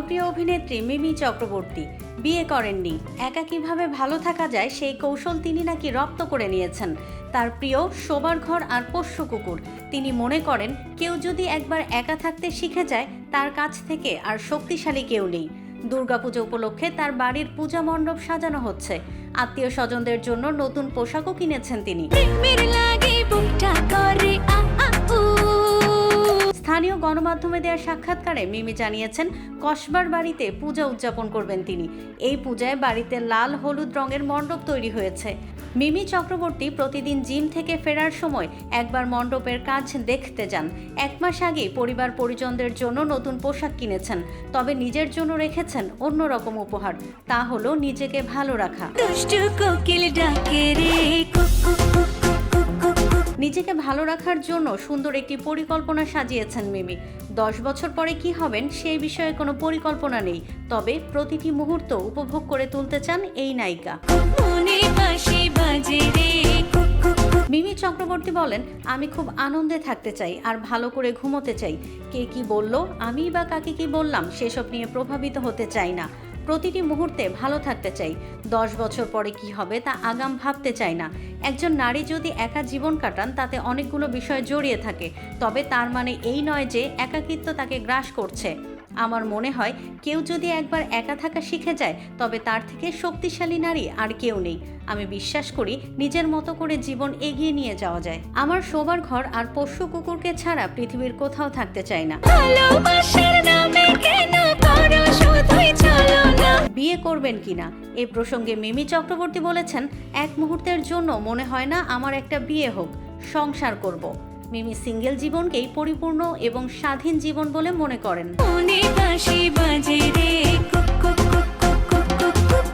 অভিনেত্রী মিমি চক্রবর্তী। বিয়ে করেননি। একা কীভাবে ভালো থাকা যায় সেই কৌশল তিনি নাকি রপ্ত করে নিয়েছেন। তার প্রিয় শোবার ঘর আর পোষ্য কুকুর। তিনি মনে করেন, কেউ যদি একবার একা থাকতে শিখে যায়, তার কাছ থেকে আর শক্তিশালী কেউ নেই। দুর্গাপুজো উপলক্ষে তার বাড়ির পূজা মণ্ডপ সাজানো হচ্ছে। আত্মীয় স্বজনদের জন্য নতুন পোশাকও কিনেছেন তিনি। গণমাধ্যমে দেওয়া সাক্ষাৎকারে মিমি জানিয়েছেন, কসবার বাড়িতে পূজা উদযাপন করবেন তিনি। এই পূজায় বাড়িতে লাল হলুদ রঙের মণ্ডপ তৈরি হয়েছে। মিমি চক্রবর্তী প্রতিদিন জিম থেকে ফেরার সময় একবার মণ্ডপের কাজ দেখতে যান। এক মাস আগেই পরিবার পরিজনদের জন্য নতুন পোশাক কিনেছেন, তবে নিজের জন্য রেখেছেন অন্যরকম উপহার। তা হলো নিজেকে ভালো রাখা। কোকিল ডাকে রে নিজেকে ভালো রাখার জন্য সুন্দর একটি পরিকল্পনা সাজিয়েছেন মিমি। দশ বছর পরে কি হবেন সেই বিষয়ে কোনো পরিকল্পনা নেই তবে প্রতিটি মুহূর্ত উপভোগ করে তুলতে চান এই নায়িকা। মিমি চক্রবর্তী বলেন আমি খুব আনন্দে থাকতে চাই আর ভালো করে ঘুমোতে চাই। কে কি বলল আমি বা কাকে কি বললাম সেসব নিয়ে প্রভাবিত হতে চাই না। প্রতিটি মুহূর্তে ভালো থাকতে চাই। দশ বছর পরে কি হবে তা আগাম ভাবতে চাই না। একজন নারী যদি একা জীবন কাটান, তাতে অনেকগুলো বিষয় জড়িয়ে থাকে। তবে তার মানে এই নয় যে একাকিত্ব তাকে গ্রাস করছে। আমার মনে হয়, কেউ যদি একবার একা থাকা শিখে যায়, তবে তার থেকে শক্তিশালী নারী আর কেউ নেই। আমি বিশ্বাস করি, নিজের মতো করে জীবন এগিয়ে নিয়ে যাওয়া যায়। আমার শোবার ঘর আর পোষ্য কুকুরকে ছাড়া পৃথিবীর কোথাও থাকতে চাই না। ভালোবাসার করবেন চলো না বিয়ে এ প্রসঙ্গে মিমি চক্রবর্তী বলেছেন, এক মুহূর্তের জন্য মনে হয় না আমার একটা বিয়ে হোক, সংসার করব। মিমি সিঙ্গেল জীবনকেই পরিপূর্ণ এবং স্বাধীন জীবন বলে মনে করেন।